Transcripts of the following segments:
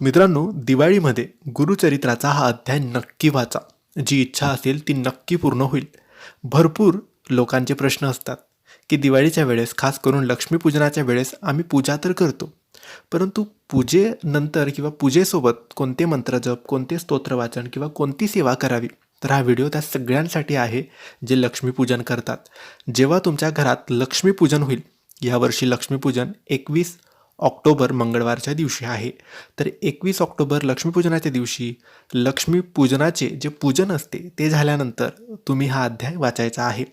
मित्रांनो दिवाळीमध्ये गुरुचरित्राचा हा अध्याय नक्की वाचा. जी इच्छा असेल ती नक्की पूर्ण होईल. भरपूर लोकांचे प्रश्न असतात की दिवाळीच्या वेळेस खास करून लक्ष्मीपूजनाच्या वेळेस आम्ही पूजा तर करतो. परंतु पूजेनंतर किंवा पूजेसोबत कोणते मंत्र जप कोणते स्तोत्र वाचन किंवा कोणती सेवा करावी तर हा व्हिडिओ त्या सगळ्यांसाठी आहे जे लक्ष्मीपूजन करतात. जेव्हा तुमच्या घरात लक्ष्मीपूजन होईल यावर्षी लक्ष्मीपूजन एकवीस ऑक्टोबर मंगळवारच्या दिवशी आहे. तर एकवीस ऑक्टोबर लक्ष्मीपूजनाच्या दिवशी लक्ष्मीपूजनाचे जे पूजन असते ते झाल्यानंतर तुम्ही हा अध्याय वाचायचा आहे.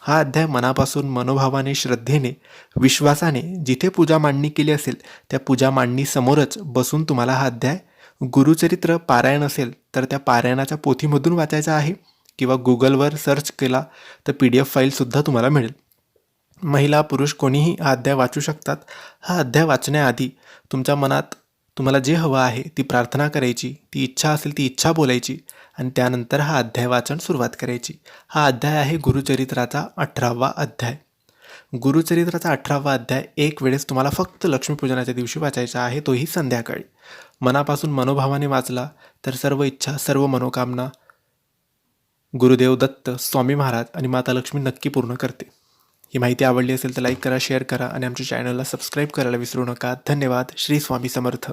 हा अध्याय मनापासून मनोभावाने श्रद्धेने विश्वासाने जिथे पूजा मांडणी केली असेल त्या पूजा मांडणी समोरच बसून तुम्हाला हा अध्याय गुरुचरित्र पारायण असेल तर त्या पारायणाच्या पोथीमधून वाचायचा आहे. किंवा गुगलवर सर्च केला तर पी डी एफ फाईलसुद्धा तुम्हाला मिळेल. महिला पुरुष कोणीही हा अध्याय वाचू शकतात. हा अध्याय वाचण्याआधी तुमच्या मनात तुम्हाला जे हवं आहे ती प्रार्थना करायची ती इच्छा असेल ती इच्छा बोलायची आणि त्यानंतर हा अध्याय वाचन सुरुवात करायची. हा अध्याय आहे गुरुचरित्राचा अठरावा अध्याय. गुरुचरित्राचा अठरावा अध्याय एक वेळेस तुम्हाला फक्त लक्ष्मीपूजनाच्या दिवशी वाचायचा आहे तोही संध्याकाळी. मनापासून मनोभावाने वाचला तर सर्व इच्छा सर्व मनोकामना गुरुदेव दत्त स्वामी महाराज आणि माता लक्ष्मी नक्की पूर्ण करते ही माहिती आवडली असेल तर लाईक करा शेअर करा आणि आमच्या चॅनलला सबस्क्राईब करायला विसरू नका. धन्यवाद. श्री स्वामी समर्थ.